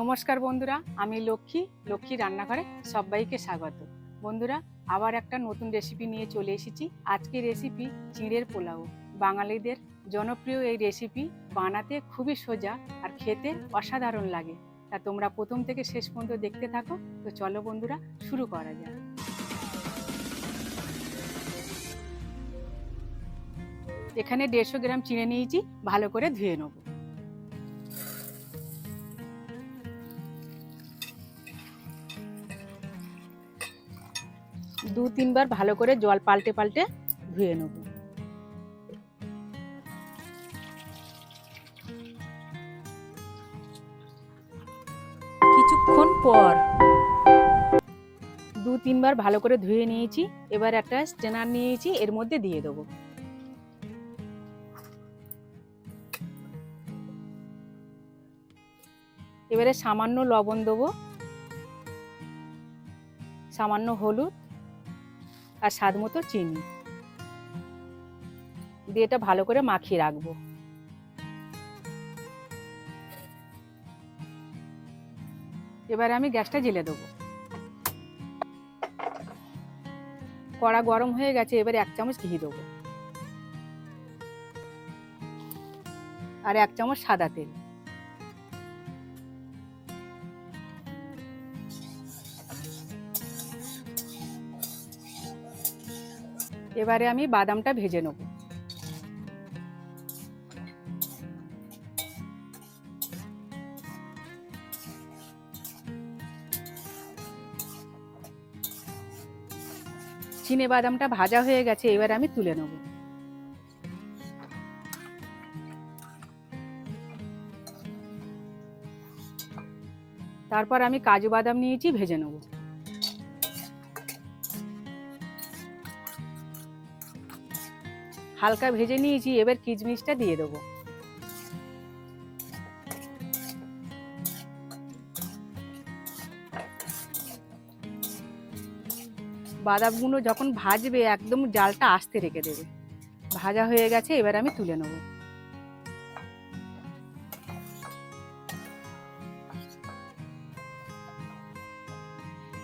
নমস্কার বন্ধুরা, আমি লক্ষ্মী লক্ষ্মী রান্নাঘরে সবাইকে স্বাগত। বন্ধুরা, আবার একটা নতুন রেসিপি নিয়ে চলে এসেছি। আজকের রেসিপি চিড়ের পোলাও। বাঙালিদের জনপ্রিয় এই রেসিপি বানাতে খুবই সোজা আর খেতে অসাধারণ লাগে। তা তোমরা প্রথম থেকে শেষ পর্যন্ত দেখতে থাকো। তো চলো বন্ধুরা, শুরু করা যাক। এখানে দেড়শো গ্রাম চিড়ে নিয়েছি, ভালো করে ধুয়ে নেব। দু তিনবার ভালো করে জল পাল্টে পাল্টে ধুয়ে নেব। কিছুক্ষণ পর দু তিনবার ভালো করে ধুয়ে নিয়েছি, এবার একটা স্টেনার নিয়েছি, এর মধ্যে দিয়ে দেবো। এবারে সামান্য লবণ দেবো। সামান্য হলুদ। আর স্বাদ মতো চিনি। দিয়ে এটা ভালো করে মাখিয়ে রাখব। এবারে আমি গ্যাসটা জেলে দেবো। কড়া গরম হয়ে গেছে, এবারে এক চামচ ঘি দেবো। আর এক চামচ সাদা তেল। এবারে আমি বাদামটা ভেজে নেব। চিনে বাদামটা ভাজা হয়ে গেছে, এবার আমি তুলে নেব। তারপর আমি কাজু বাদাম নিয়েছি, ভেজে নেব। হালকা ভেজে নিয়েছি, এবার কিচমিচটা দিয়ে দেবো। বাদামগুলো যখন ভাজবে, একদম জালটা আস্তে রেখে দেবে। ভাজা হয়ে গেছে, এবার আমি তুলে নেব।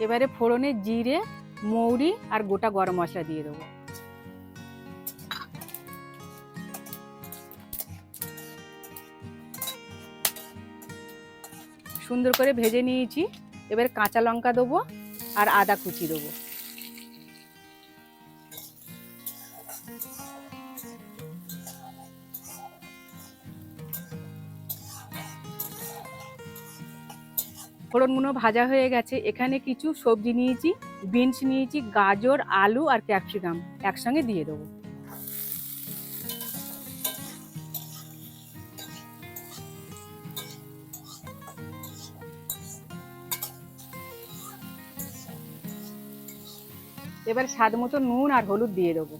এবারে ফোড়নে জিরে, মৌরি আর গোটা গরম মশলা দিয়ে দেবো। সুন্দর করে ভেজে নিয়েছি। এবার কাঁচা লঙ্কা দেবো আর আদা কুচি দেবো। ফোড়নগুলো ভাজা হয়ে গেছে। এখানে কিছু সবজি নিয়েছি, বিনস নিয়েছি, গাজর, আলু আর ক্যাপসিকাম একসঙ্গে দিয়ে দেবো। এবার স্বাদ মতো নুন আর হলুদ দিয়ে দেবো।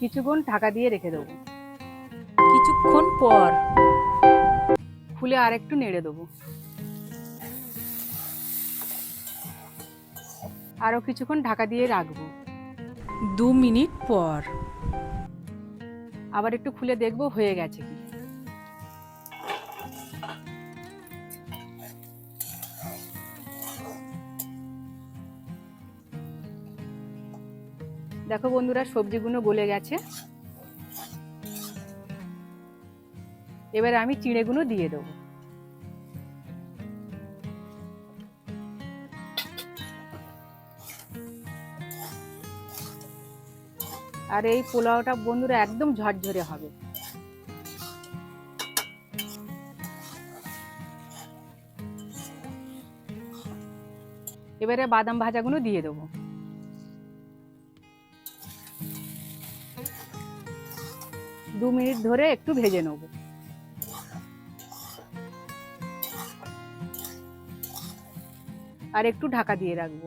কিছুক্ষণ ঢাকা দিয়ে রেখে দেবো। কিছুক্ষণ পর। খুলে আর একটু নেড়ে দেবো। আরও কিছুক্ষণ ঢাকা দিয়ে রাখব। দু মিনিট পর। আবার একটু খুলে দেখব হয়ে গেছে কি। দেখো বন্ধুরা সবজিগুলো গলে গেছে। এবার আমি চিড়েগুলো দিয়ে দেবো। আর এই পোলাওটা বন্ধুরা একদম ঝরঝরে হবে। এবারে বাদাম ভাজাগুলো দিয়ে দেবো। দু মিনিট ধরে একটু ভেজে নেব। আর একটু ঢাকা দিয়ে রাখব।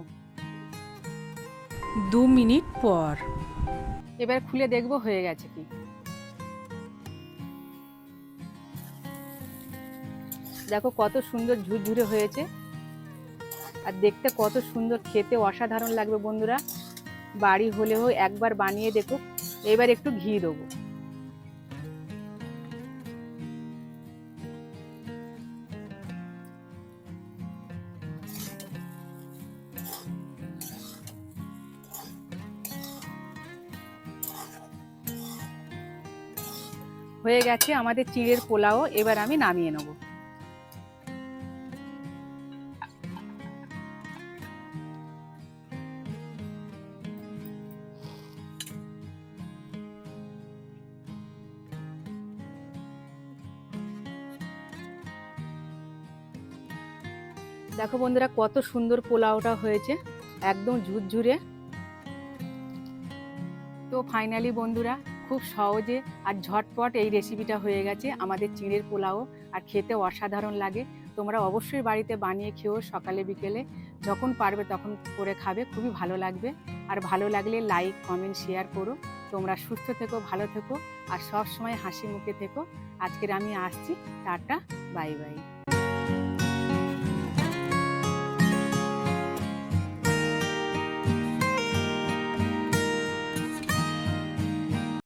দু মিনিট পর। এবার খুলে দেখব হয়ে গেছে কি। দেখো কত সুন্দর ঝুরঝুরে হয়েছে। আর দেখতে কত সুন্দর, খেতে অসাধারণ লাগবে বন্ধুরা। বাড়ি হলেও একবার বানিয়ে দেখো। এবার একটু ঘি দেবো। হয়ে গেছে আমাদের চিড়ের পোলাও, এবার আমি নামিয়ে নেব। দেখো বন্ধুরা, কত সুন্দর পোলাওটা হয়েছে, একদম ঝুরঝুরে। তো ফাইনালি বন্ধুরা খুব সহজে আর ঝটপট এই রেসিপিটা হয়ে গেছে আমাদের চিড়ের পোলাও আর খেতে অসাধারণ লাগে। তোমরা অবশ্যই বাড়িতে বানিয়ে খেও সকালে, বিকেলে যখন পারবে তখন করে খাবে, খুবই ভালো লাগবে। আর ভালো লাগলে লাইক কমেন্ট শেয়ার করো। তোমরা সুস্থ থেকো, ভালো থেকো আর সব সময় হাসি মুখে থেকো। আজকের আমি আসছি, টাটা বাই বাই